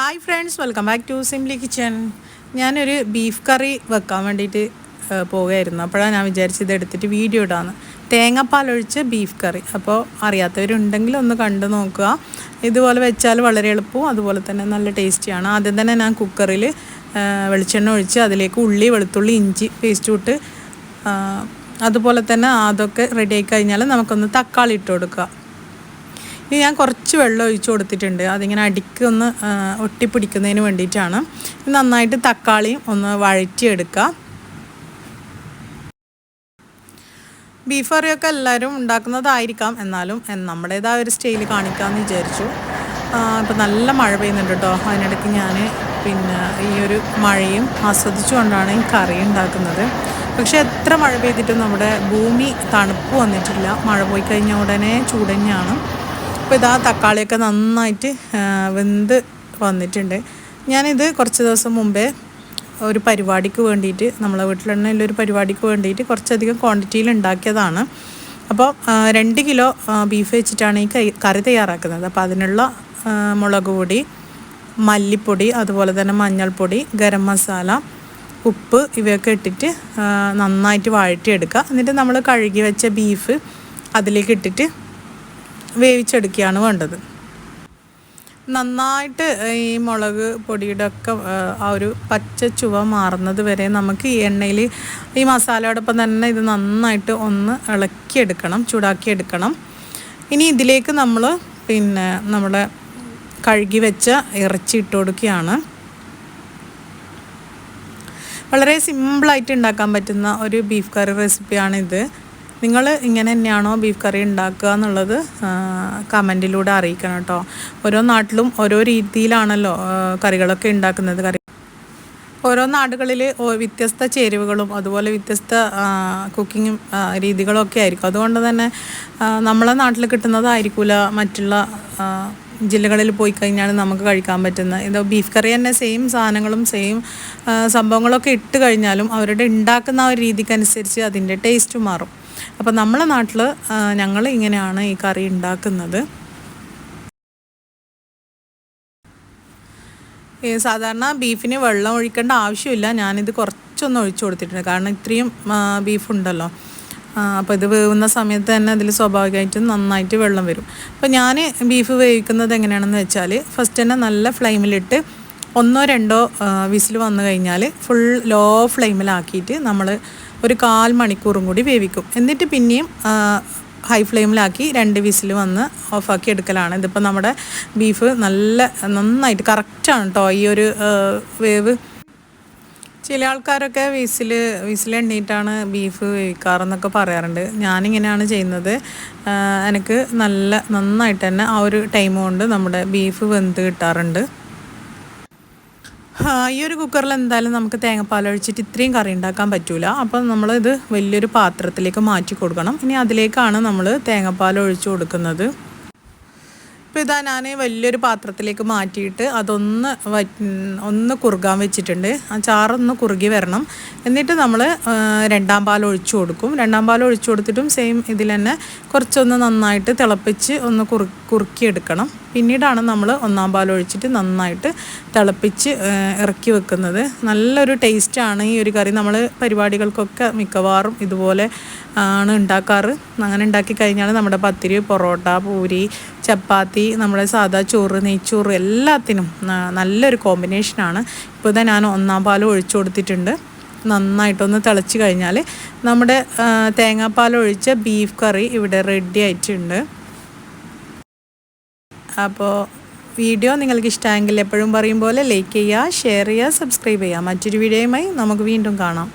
Hi friends welcome back to simply kitchen ഞാനൊരു beef curry വെക്കാൻ വേണ്ടിയിട്ട് പോവുകയായിരുന്നു. അപ്പോഴാണ് ഞാൻ വിചാരിച്ചത് എടുത്തിട്ട് വീഡിയോ ഇടാന്ന്. തേങ്ങാപ്പാലൊഴിച്ച് ബീഫ് കറി അപ്പോൾ അറിയാത്തവരുണ്ടെങ്കിൽ ഒന്ന് കണ്ടു നോക്കുക. ഇതുപോലെ വെച്ചാൽ വളരെ എളുപ്പവും അതുപോലെ തന്നെ നല്ല ടേസ്റ്റിയാണ് ആദ്യം തന്നെ ഞാൻ കുക്കറിൽ വെളിച്ചെണ്ണ ഒഴിച്ച് അതിലേക്ക് ഉള്ളി വെളുത്തുള്ളി ഇഞ്ചി പേസ്റ്റ് ഇട്ട് അതുപോലെ തന്നെ അതൊക്കെ റെഡി ആയി കഴിഞ്ഞാൽ നമുക്കൊന്ന് തക്കാളി ഇട്ട് കൊടുക്കുക. ഇനി ഞാൻ കുറച്ച് വെള്ളം ഒഴിച്ച് കൊടുത്തിട്ടുണ്ട്. അതിങ്ങനെ അടിക്കൊന്ന് ഒട്ടിപ്പിടിക്കുന്നതിന് വേണ്ടിയിട്ടാണ്. നന്നായിട്ട് തക്കാളിയും ഒന്ന് വഴറ്റിയെടുക്കുക ബീഫ് കറിയൊക്കെ എല്ലാവരും ഉണ്ടാക്കുന്നതായിരിക്കാം. എന്നാലും നമ്മുടേതായ ഒരു സ്റ്റൈൽ കാണിക്കാമെന്ന് വിചാരിച്ചു. ഇപ്പം നല്ല മഴ പെയ്യുന്നുണ്ട് കേട്ടോ അതിനിടയ്ക്ക് ഞാൻ പിന്നെ ഈ ഒരു മഴയും ആസ്വദിച്ചുകൊണ്ടാണ് ഈ കറി ഉണ്ടാക്കുന്നത്. പക്ഷെ എത്ര മഴ പെയ്തിട്ടും നമ്മുടെ ഭൂമി തണുപ്പ് വന്നിട്ടില്ല. മഴ പോയി കഴിഞ്ഞ ഉടനെ ചൂടന്നെയാണ്. അപ്പോൾ ഇതാ തക്കാളിയൊക്കെ നന്നായിട്ട് വെന്ത് വന്നിട്ടുണ്ട്. ഞാനിത് കുറച്ച് ദിവസം മുമ്പേ ഒരു പരിപാടിക്ക് വേണ്ടിയിട്ട് നമ്മളെ വീട്ടിലുള്ള ഒരു പരിപാടിക്ക് വേണ്ടിയിട്ട് കുറച്ചധികം ക്വാണ്ടിറ്റിയിൽ ഉണ്ടാക്കിയതാണ്. അപ്പോൾ രണ്ട് കിലോ ബീഫ് വെച്ചിട്ടാണ് ഈ കറി തയ്യാറാക്കുന്നത്. അപ്പോൾ അതിനുള്ള മുളക് പൊടി മല്ലിപ്പൊടി അതുപോലെ തന്നെ മഞ്ഞൾപ്പൊടി ഗരം മസാല ഉപ്പ് ഇവയൊക്കെ ഇട്ടിട്ട് നന്നായിട്ട് വഴറ്റിയെടുക്കുക. എന്നിട്ട് നമ്മൾ കഴുകി വെച്ച ബീഫ് അതിലേക്ക് ഇട്ടിട്ട് വേവിച്ചെടുക്കുകയാണ് വേണ്ടത്. നന്നായിട്ട് ഈ മുളക് പൊടിയുടെ ഒക്കെ ആ ഒരു പച്ച ചുവ മാറുന്നത് വരെ നമുക്ക് ഈ എണ്ണയിൽ ഈ മസാലയോടൊപ്പം തന്നെ ഇത് നന്നായിട്ട് ഒന്ന് ഇളക്കിയെടുക്കണം ചൂടാക്കിയെടുക്കണം. ഇനി ഇതിലേക്ക് നമ്മൾ പിന്നെ നമ്മുടെ കഴുകി വെച്ച ഇറച്ചി ഇട്ട് കൊടുക്കുകയാണ്. വളരെ സിമ്പിളായിട്ട് ഉണ്ടാക്കാൻ പറ്റുന്ന ഒരു ബീഫ് കറി റെസിപ്പിയാണിത്. നിങ്ങൾ ഇങ്ങനെ തന്നെയാണോ ബീഫ് കറി ഉണ്ടാക്കുക എന്നുള്ളത് കമന്റിലൂടെ അറിയിക്കണം കേട്ടോ. ഓരോ നാട്ടിലും ഓരോ രീതിയിലാണല്ലോ കറികളൊക്കെ ഉണ്ടാക്കുന്നത്. കറി ഓരോ നാടുകളിൽ വ്യത്യസ്ത ചേരുവകളും അതുപോലെ വ്യത്യസ്ത കുക്കിങ്ങും രീതികളൊക്കെ ആയിരിക്കും. അതുകൊണ്ട് തന്നെ നമ്മളെ നാട്ടിൽ കിട്ടുന്നതായിരിക്കില്ല മറ്റുള്ള ജില്ലകളിൽ പോയി കഴിഞ്ഞാൽ നമുക്ക് കഴിക്കാൻ പറ്റുന്ന ഇത് ബീഫ് കറി തന്നെ സെയിം സാധനങ്ങളും സെയിം സംഭവങ്ങളൊക്കെ ഇട്ട് കഴിഞ്ഞാലും അവരുടെ ഉണ്ടാക്കുന്ന ആ ഒരു രീതിക്കനുസരിച്ച് അതിന്റെ ടേസ്റ്റ് മാറും. അപ്പോൾ നമ്മളെ നാട്ടിൽ ഞങ്ങൾ ഇങ്ങനെയാണ് ഈ കറി ഉണ്ടാക്കുന്നത് സാധാരണ ബീഫിന് വെള്ളം ഒഴിക്കേണ്ട ആവശ്യമില്ല. ഞാനിത് കുറച്ചൊന്ന് ഒഴിച്ചു കൊടുത്തിട്ടുണ്ട്. കാരണം ഇത്രയും ബീഫുണ്ടല്ലോ അപ്പോൾ ഇത് വേവുന്ന സമയത്ത് തന്നെ അതിൽ സ്വാഭാവികമായിട്ടും നന്നായിട്ട് വെള്ളം വരും. അപ്പോൾ ഞാൻ ബീഫ് വേവിക്കുന്നത് എങ്ങനെയാണെന്ന് വെച്ചാൽ ഫസ്റ്റ് തന്നെ നല്ല ഫ്ലെയിമിലിട്ട് ഒന്നോ രണ്ടോ വിസിൽ വന്നു കഴിഞ്ഞാൽ ഫുൾ ലോ ഫ്ലെയിമിലാക്കിയിട്ട് നമ്മൾ ഒരു കാൽ മണിക്കൂറും കൂടി വേവിക്കും. എന്നിട്ട് പിന്നെയും ഹൈ ഫ്ലെയിമിലാക്കി രണ്ട് വിസിൽ വന്ന് ഓഫാക്കി എടുക്കലാണ്. ഇതിപ്പോൾ നമ്മുടെ ബീഫ് നല്ല നന്നായിട്ട് കറക്റ്റാണ് കേട്ടോ ഈ ഒരു വേവ്. ചില ആൾക്കാരൊക്കെ വിസിൽ വിസിലെണ്ണീട്ടാണ് ബീഫ് വേവിക്കാറെന്നൊക്കെ പറയാറുണ്ട്. ഞാനിങ്ങനെയാണ് ചെയ്യുന്നത്. എനിക്ക് നല്ല നന്നായിട്ട് തന്നെ ആ ഒരു ടൈം കൊണ്ട് നമ്മുടെ ബീഫ് വെന്ത് കിട്ടാറുണ്ട്. ഈ ഒരു കുക്കറിൽ എന്തായാലും നമുക്ക് തേങ്ങാപ്പാൽ ഒഴിച്ചിട്ട് ഇത്രയും കറി ഉണ്ടാക്കാൻ പറ്റൂല. അപ്പം നമ്മളിത് വലിയൊരു പാത്രത്തിലേക്ക് മാറ്റി കൊടുക്കണം. ഇനി അതിലേക്കാണ് നമ്മൾ തേങ്ങാപ്പാൽ ഒഴിച്ചു കൊടുക്കുന്നത്. ഇപ്പോൾ ഇതാ ഞാൻ വലിയൊരു പാത്രത്തിലേക്ക് മാറ്റിയിട്ട് അതൊന്ന് ഒന്ന് കുറുകാൻ വെച്ചിട്ടുണ്ട്. ആ ചാറൊന്ന് കുറുകി വരണം. എന്നിട്ട് നമ്മൾ രണ്ടാം പാൽ ഒഴിച്ചു കൊടുക്കും. രണ്ടാം പാൽ ഒഴിച്ചു കൊടുത്തിട്ടും സെയിം ഇതിൽ തന്നെ കുറച്ചൊന്ന് നന്നായിട്ട് തിളപ്പിച്ച് ഒന്ന് കുറു കുറുക്കിയെടുക്കണം. പിന്നീടാണ് നമ്മൾ ഒന്നാം പാൽ ഒഴിച്ചിട്ട് നന്നായിട്ട് തിളപ്പിച്ച് ഇറക്കി വെക്കുന്നത്. നല്ലൊരു ടേസ്റ്റാണ് ഈ ഒരു കറി. നമ്മൾ പരിപാടികൾക്കൊക്കെ മിക്കവാറും ഇതുപോലെ ആണ് ഉണ്ടാക്കാറ്. അങ്ങനെ ഉണ്ടാക്കി കഴിഞ്ഞാൽ നമ്മുടെ പത്തിരി പൊറോട്ട പൂരി ചപ്പാത്തി നമ്മുടെ സാധാ ചോറ് നെയ്ച്ചോറ് എല്ലാത്തിനും നല്ലൊരു കോമ്പിനേഷനാണ്. ഇപ്പോൾ ഇതാ ഞാൻ ഒന്നാം പാൽ ഒഴിച്ചു കൊടുത്തിട്ടുണ്ട്. നന്നായിട്ടൊന്ന് തിളച്ച് കഴിഞ്ഞാൽ നമ്മുടെ തേങ്ങാപ്പാൽ ഒഴിച്ച ബീഫ് കറി ഇവിടെ റെഡി ആയിട്ടുണ്ട്. അപ്പോൾ വീഡിയോ നിങ്ങൾക്ക് ഇഷ്ടമെങ്കിൽ എപ്പോഴും പറയും പോലെ ലൈക്ക് ചെയ്യുക ഷെയർ ചെയ്യുക സബ്സ്ക്രൈബ് ചെയ്യുക. മറ്റൊരു വീഡിയോയുമായി നമുക്ക് വീണ്ടും കാണാം.